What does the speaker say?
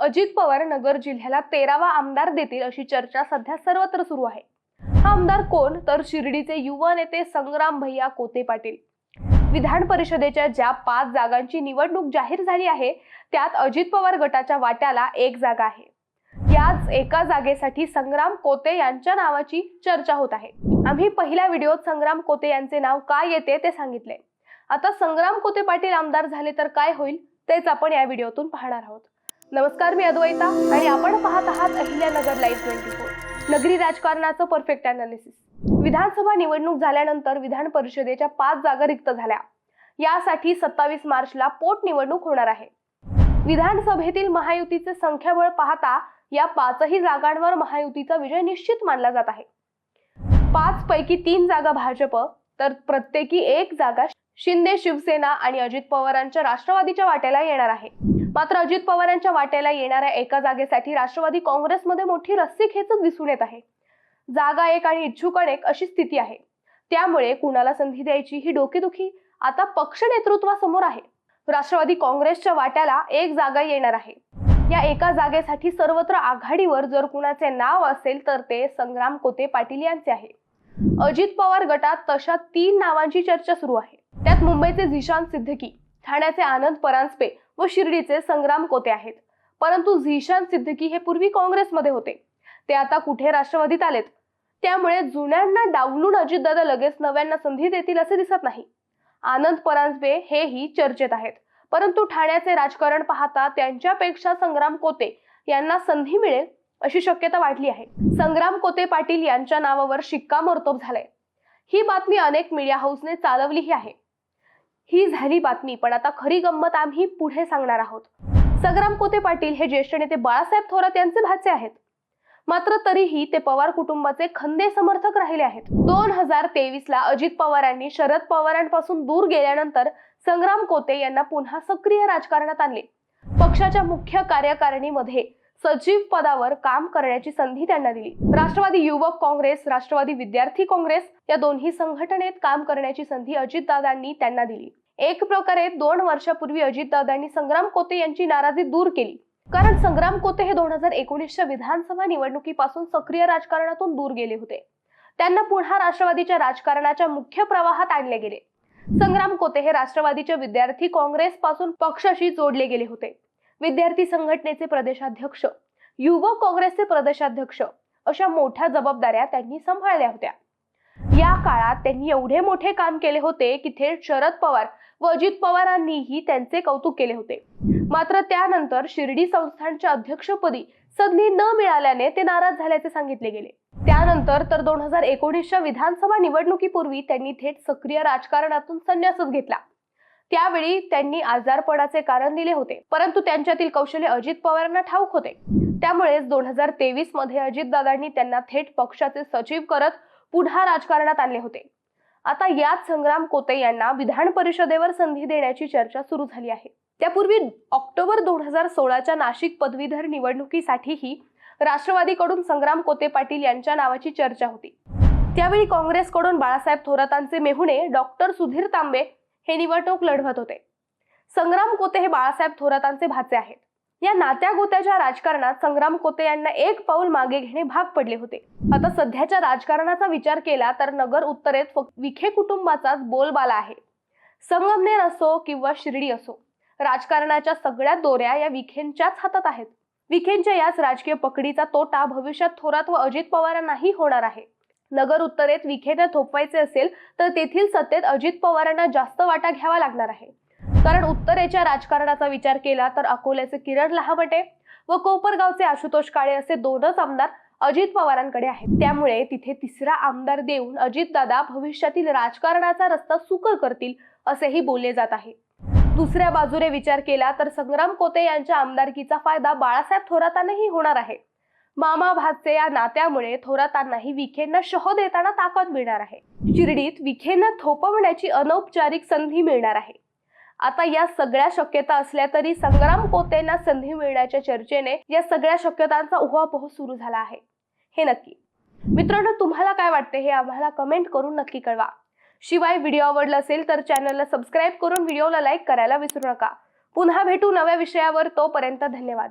अजित पवार नगर जिल्ह्याला तेरावा आमदार देतील अशी चर्चा सध्या सर्वत्र सुरू आहे. हा आमदार कोण? तर शिर्डीचे युवा नेते संग्राम भैया कोते पाटील. विधान परिषदेच्या ज्या पाच जागांची निवडणूक जाहीर झाली आहे त्यात अजित पवार गटाच्या वाट्याला एक जागा आहे. याच एका जागेसाठी संग्राम कोते यांच्या नावाची चर्चा होत आहे. आम्ही पहिल्या व्हिडिओत संग्राम कोते यांचे नाव काय येते ते सांगितले. आता संग्राम कोते पाटील आमदार झाले तर काय होईल तेच आपण या व्हिडिओतून पाहणार आहोत. नमस्कार मी अद्वैता आणि आपण पाहत आहात अहिल्यानगर लाईव्ह ट्वेंटी फोर नगरी राजकारणाचं परफेक्ट अनालिसिस विधानसभा निवडणूक झाल्यानंतर विधान परिषदेच्या पाच जागा रिक्त झाल्या. यासाठी सत्तावीस मार्चला पोटनिवडणूक होणार आहे. विधानसभेतील महायुतीचे संख्याबळ पाहता या पाचही जागांवर महायुतीचा विजय निश्चित मानला जात आहे. पाच पैकी तीन जागा भाजप तर प्रत्येकी एक जागा शिंदे शिवसेना आणि अजित पवारांच्या राष्ट्रवादीच्या वाट्याला येणार आहे. मात्र अजित पवारांच्या वाट्याला येणाऱ्या एका जागेसाठी राष्ट्रवादी काँग्रेसमध्ये मोठी रस्सी खेचच दिसून येत आहे. जागा एक आणि इच्छुक अनेक अशी स्थिती आहे. त्यामुळे कुणाला संधी द्यायची ही डोकेदुखी आता पक्ष नेतृत्वासमोर आहे. राष्ट्रवादी काँग्रेसच्या वाट्याला एक जागा येणार आहे. या एका जागेसाठी सर्वत्र आघाडीवर जर कुणाचे नाव असेल तर ते संग्राम कोते पाटील यांचे आहे. अजित पवार गटात तशा तीन नावांची चर्चा सुरू आहे. त्यात मुंबईचे झिशान सिद्धकी ठाण्याचे आनंद परांजपे व शिर्डीचे संग्राम कोते आहेत. परंतु झिशान सिद्दीकी हे पूर्वी काँग्रेसमध्ये होते. ते आता कुठे राष्ट्रवादीत आलेत? त्यामुळे जुन्यांना डावलून अजितदादा लगेच नव्यांना संधी देतील असे दिसत नाही. आनंद परांजपे हेही चर्चेत आहेत. परंतु ठाण्याचे राजकारण पाहता त्यांच्यापेक्षा संग्राम कोते यांना संधी मिळेल अशी शक्यता वाढली आहे. संग्राम कोते पाटील यांच्या नावावर शिक्कामोर्तब झालाय. ही बातमी अनेक मीडिया हाऊसने चालवलीही आहे. ही झाली बातमी. पण आता खरी गंमत आम्ही पुढे सांगणार आहोत. संग्राम कोते पाटील हे ज्येष्ठ नेते बाळासाहेब थोरात यांचे भाचे आहेत. मात्र तरीही ते पवार कुटुंबाचे खंदे समर्थक राहिले आहेत. दोन हजार तेवीस ला अजित पवारांनी शरद पवारांपासून दूर गेल्यानंतर संग्राम कोते यांना पुन्हा सक्रिय राजकारणात आणले. पक्षाच्या मुख्य कार्यकारिणीमध्ये सचिव पदावर काम करण्याची संधी त्यांना दिली. राष्ट्रवादी युवक काँग्रेस राष्ट्रवादी विद्यार्थी काँग्रेस या दोन्ही संघटनेत काम करण्याची संधी अजितदादांनी त्यांना दिली. एक प्रकारे दोन वर्षापूर्वी अजितदादांनी संग्राम कोते यांची नाराजी दूर केली. कारण संग्राम कोते हे दोन हजार एकोणीसच्या विधानसभा निवडणुकीपासून सक्रिय राजकारणातून दूर गेले होते. त्यांना पुन्हा राष्ट्रवादीच्या राजकारणाच्या मुख्य प्रवाहात आणले गेले. संग्राम कोते हे राष्ट्रवादीच्या विद्यार्थी काँग्रेस पासून पक्षाशी जोडले गेले होते. विद्यार्थी संघटनेचे प्रदेशाध्यक्ष युवक काँग्रेसचे प्रदेशाध्यक्ष अशा मोठ्या जबाबदाऱ्या त्यांनी सांभाळल्या होत्या. या काळात त्यांनी एवढे मोठे काम केले होते की थेट शरद पवार व अजित पवारांनीही त्यांचे कौतुक केले होते. मात्र त्यानंतर शिर्डी संस्थानच्या अध्यक्षपदी संधी न मिळाल्याने ते नाराज झाल्याचे सांगितले गेले. त्यानंतर तर दोन हजार एकोणीसच्या विधानसभा निवडणुकीपूर्वी त्यांनी थेट सक्रिय राजकारणातून संन्यासच घेतला. त्यावेळी त्यांनी आजारपणाचे कारण दिले होते. परंतु त्यांच्यातील कौशल्य अजित पवारांना ठाऊक होते. त्यामुळेच दोन हजार तेवीसमध्ये अजितदादांनी त्यांना थेट पक्षाचे सचिव करत पुन्हा राजकारणात आणले होते. आता याच संग्राम कोते यांना विधान परिषदेवर संधी देण्याची चर्चा सुरू झाली आहे. त्यापूर्वी ऑक्टोबर दोन हजार सोळाच्या नाशिक पदवीधर निवडणुकीसाठीही राष्ट्रवादीकडून संग्राम कोते पाटील यांच्या नावाची चर्चा होती. त्यावेळी काँग्रेसकडून बाळासाहेब थोरातांचे मेहुणे डॉक्टर सुधीर तांबे हे निवडणूक लढवत होते. संग्राम कोते हे बाळासाहेब थोरातांचे भाचे आहेत. या नात्या गोत्याच्या राजकारणात संग्राम कोते यांना एक पाऊल मागे घेणे भाग पडले होते. आता सध्याच्या राजकारणाचा विचार केला तर नगर उत्तरेत फक्त विखे कुटुंबाचाच बोलबाला आहे. संगमनेर असो किंवा शिर्डी असो राजकारणाच्या सगळ्या दोऱ्या या विखेंच्याच हातात आहेत. विखेंच्या याच राजकीय पकडीचा तोटा भविष्यात थोरात व अजित पवारांनाही होणार आहे. नगर उत्तरेत विखेने थोपवायचे असेल तर तेथील सत्तेत अजित पवारांना जास्त वाटा घ्यावा लागणार आहे. कारण उत्तरेच्या राजकारणाचा विचार केला तर अकोल्याचे किरण लहामटे व कोपरगावचे आशुतोष काळे असे दोनच आमदार अजित पवारांकडे आहेत. त्यामुळे तिथे तिसरा आमदार देऊन अजितदादा भविष्यातील राजकारणाचा रस्ता सुकर करतील असेही बोलले जात आहे. दुसऱ्या बाजूने विचार केला तर संग्राम कोते यांच्या आमदारकीचा फायदा बाळासाहेब थोरातांनाही होणार आहे. मामा भाचे या नात्यामुळे थोरातांनाही विखेंना शह देताना ताकद मिळणार आहे. शिर्डीत विखेंना थोपवण्याची अनौपचारिक संधी मिळणार आहे. आता या सगळ्या शक्यता असल्या तरी संग्राम पोतेंना संधी मिळण्याच्या चर्चेने या सगळ्या शक्यतांचा उहापोह सुरू झाला आहे. हे नक्की. मित्रांनो तुम्हाला काय वाटते हे आम्हाला कमेंट करून नक्की कळवा. शिवाय व्हिडिओ आवडला असेल तर चॅनलला सबस्क्राईब करून व्हिडिओला लाईक करायला विसरू नका. पुन्हा भेटू नव्या विषयावर तोपर्यंत धन्यवाद.